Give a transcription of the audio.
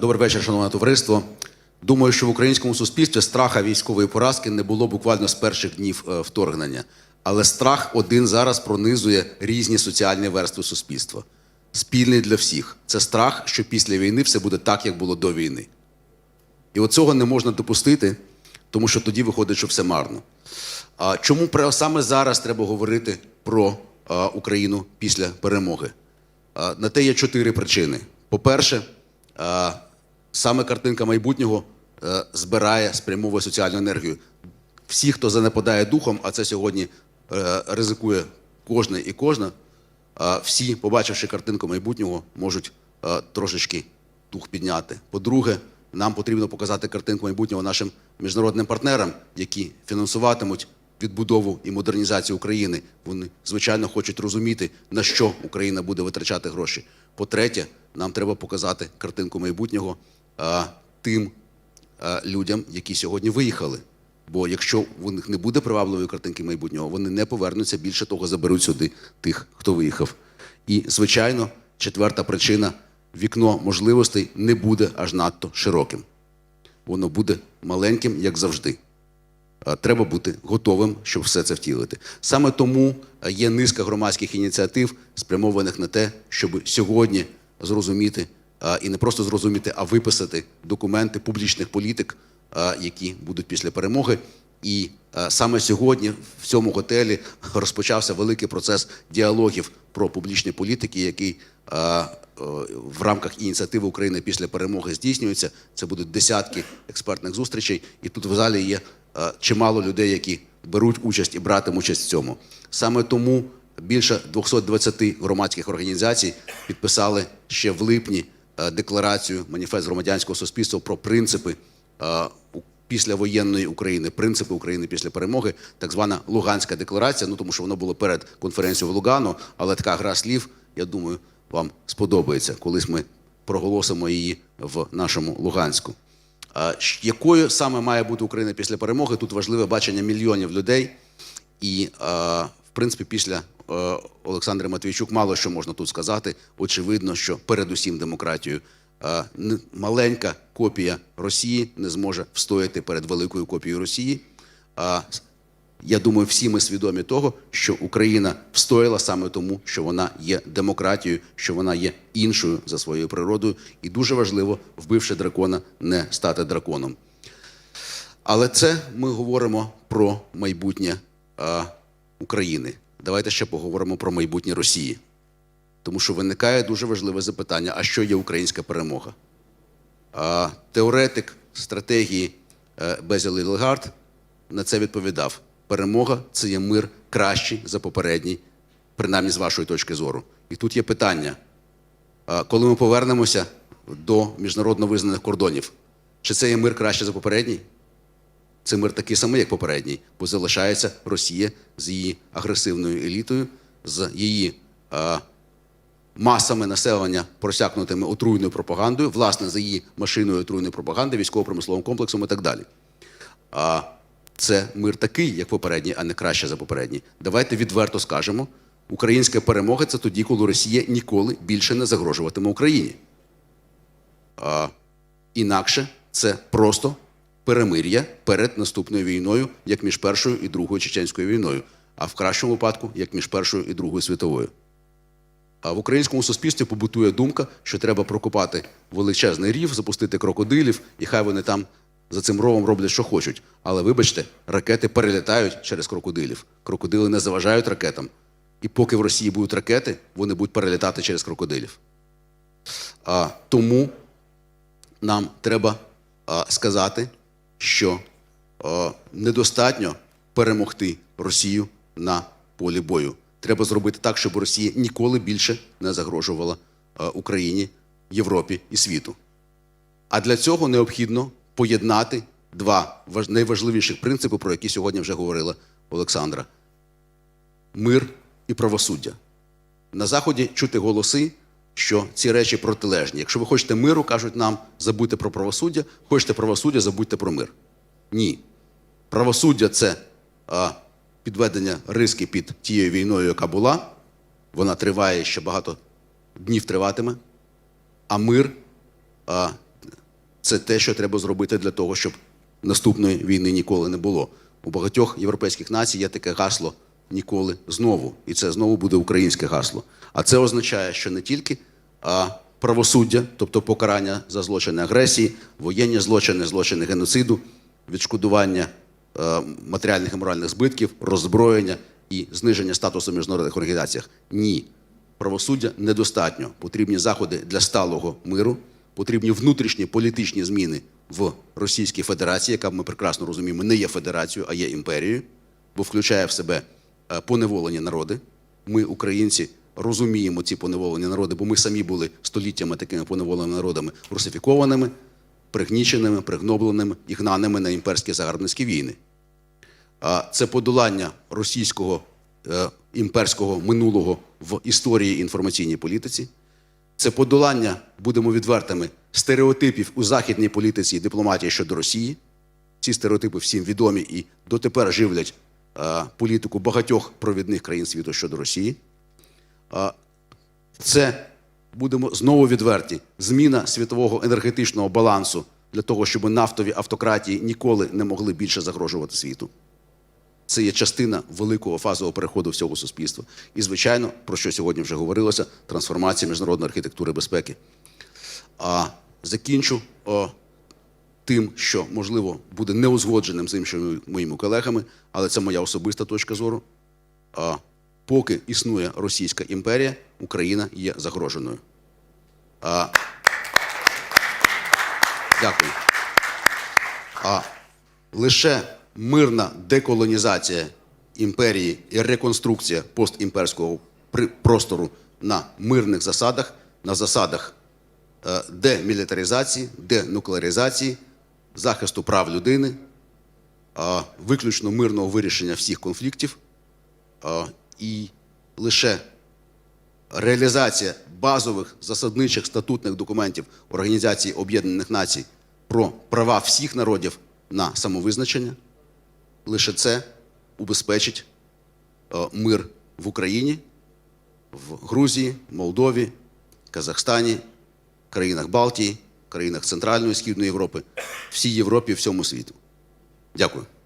Добрий вечір, шановне товариство. Думаю, що в українському суспільстві страха військової поразки не було буквально з перших днів е, вторгнення. Але страх один зараз пронизує різні соціальні верстви суспільства. Спільний для всіх. Це страх, що після війни все буде так, як було до війни. І от цього не можна допустити, тому що тоді виходить, що все марно. А чому саме зараз треба говорити про Україну після перемоги? На те є чотири причини. По-перше, саме картинка майбутнього е, збирає, спрямовує соціальну енергію. Всі, хто занепадає духом, а це сьогодні е, ризикує кожен і кожна, а, всі, побачивши картинку майбутнього, можуть трошечки дух підняти. По-друге, нам потрібно показати картинку майбутнього нашим міжнародним партнерам, які фінансуватимуть відбудову і модернізацію України. Вони, звичайно, хочуть розуміти, на що Україна буде витрачати гроші. По-третє, нам треба показати картинку майбутнього тим людям, які сьогодні виїхали. Бо якщо у них не буде привабливої картинки майбутнього, вони не повернуться. Більше того, заберуть сюди тих, хто виїхав. І, звичайно, четверта причина вікно можливостей не буде аж надто широким. Воно буде маленьким, як завжди. Треба бути готовим, щоб все це втілити. Саме тому е, є низка громадських ініціатив, спрямованих на те, щоб сьогодні зрозуміти і не просто зрозуміти, а виписати документи публічних політик, які будуть після перемоги. І е, саме сьогодні в цьому готелі розпочався великий процес діалогів про публічні політики, який е, е, в рамках ініціативи України після перемоги здійснюється. Це будуть десятки експертних зустрічей, і тут в залі є е, чимало людей, які беруть участь і братимуть участь в цьому. Саме тому більше 220 громадських організацій підписали ще в липні е, декларацію маніфест громадянського суспільства про принципи е, післявоєнної України, принципи України після перемоги, так звана Луганська декларація. Ну тому що воно було перед конференцією в Лугану, але така гра слів, я думаю, вам сподобається, колись ми проголосимо її в нашому Луганську. Якою саме має бути Україна після перемоги? Тут важливе бачення мільйонів людей. І, в принципі, після е, Олександра Матвійчук мало що можна тут сказати. Очевидно, що передусім демократію е, маленька копія Росії не зможе встояти перед великою копією Росії. А, я думаю, всі ми свідомі того, що Україна встояла саме тому, що вона є демократією, що вона є іншою за своєю природою, і дуже важливо, вбивши дракона, не стати драконом. Але це ми говоримо про майбутнє а, України. Давайте ще поговоримо про майбутнє Росії. Тому що виникає дуже важливе запитання: а що є українська перемога? Теоретик стратегії е, Безіл Лілгард на це відповідав: перемога це є мир кращий за попередній, принаймні з вашої точки зору. І тут є питання: коли ми повернемося до міжнародно визнаних кордонів, чи це є мир краще за попередній? Це мир такий самий, як попередній, бо залишається Росія з її агресивною елітою, з її е, масами населення, просякнутими отруйною пропагандою, власне, за її машиною отруйної пропаганди, військово-промисловим комплексом і так далі. А це мир такий, як попередній, а не краще за попередній. Давайте відверто скажемо: українська перемога це тоді, коли Росія ніколи більше не загрожуватиме Україні. А, інакше це просто перемир'я перед наступною війною, як між першою і другою чеченською війною, а в кращому випадку, як між першою і другою світовою. А в українському суспільстві побутує думка, що треба прокопати величезний рів, запустити крокодилів, і хай вони там за цим ровом роблять, що хочуть. Але вибачте, ракети перелітають через крокодилів. Крокодили не заважають ракетам. І поки в Росії будуть ракети, вони будуть перелітати через крокодилів. А, тому нам треба а, сказати, що а, недостатньо перемогти Росію на полі бою. Треба зробити так, щоб Росія ніколи більше не загрожувала а, Україні, Європі і світу. А для цього необхідно поєднати два важ- найважливіших принципи, про які сьогодні вже говорила Олександра: мир і правосуддя. На Заході чути голоси, що ці речі протилежні. Якщо ви хочете миру, кажуть нам, забудьте про правосуддя, хочете правосуддя, забудьте про мир. Ні. Правосуддя це а, підведення риски під тією війною, яка була. Вона триває ще багато днів триватиме. А мир а, Це те, що треба зробити для того, щоб наступної війни ніколи не було. У багатьох європейських націй є таке гасло ніколи знову. І це знову буде українське гасло. А це означає, що не тільки а, правосуддя, тобто покарання за злочини агресії, воєнні злочини, злочини геноциду, відшкодування е, матеріальних і моральних збитків, роззброєння і зниження статусу в міжнародних організаціях. Ні. Правосуддя недостатньо. Потрібні заходи для сталого миру, потрібні внутрішні політичні зміни в Російській Федерації, яка ми прекрасно розуміємо, не є федерацією, а є імперією, бо включає в себе поневолені народи. Ми, українці, розуміємо ці поневолені народи, бо ми самі були століттями такими поневоленими народами русифікованими, пригніченими, пригнобленими і гнаними на імперські загарбницькі війни. Це подолання російського е, імперського минулого в історії інформаційній політиці. Це подолання, будемо відвертими, стереотипів у західній політиці і дипломатії щодо Росії. Ці стереотипи всім відомі і дотепер живлять е, політику багатьох провідних країн світу щодо Росії. Це будемо знову відверті. Зміна світового енергетичного балансу для того, щоб нафтові автократії ніколи не могли більше загрожувати світу. Це є частина великого фазового переходу всього суспільства. І, звичайно, про що сьогодні вже говорилося, трансформація міжнародної архітектури безпеки. А закінчу тим, що можливо буде неузгодженим з іншими моїми колегами, але це моя особиста точка зору. А, поки існує Російська імперія, Україна є загроженою. А, дякую. А лише мирна деколонізація імперії і реконструкція постімперського простору на мирних засадах, на засадах е, демілітаризації, денуклеаризації, захисту прав людини, виключно мирного вирішення всіх конфліктів і лише реалізація базових засадничих статутних документів Організації Об'єднаних Націй про права всіх народів на самовизначення, лише це убезпечить мир в Україні, в Грузії, Молдові, Казахстані, країнах Балтії, країнах Центральної і Східної Європи, всій Європі, всьому світу. Дякую.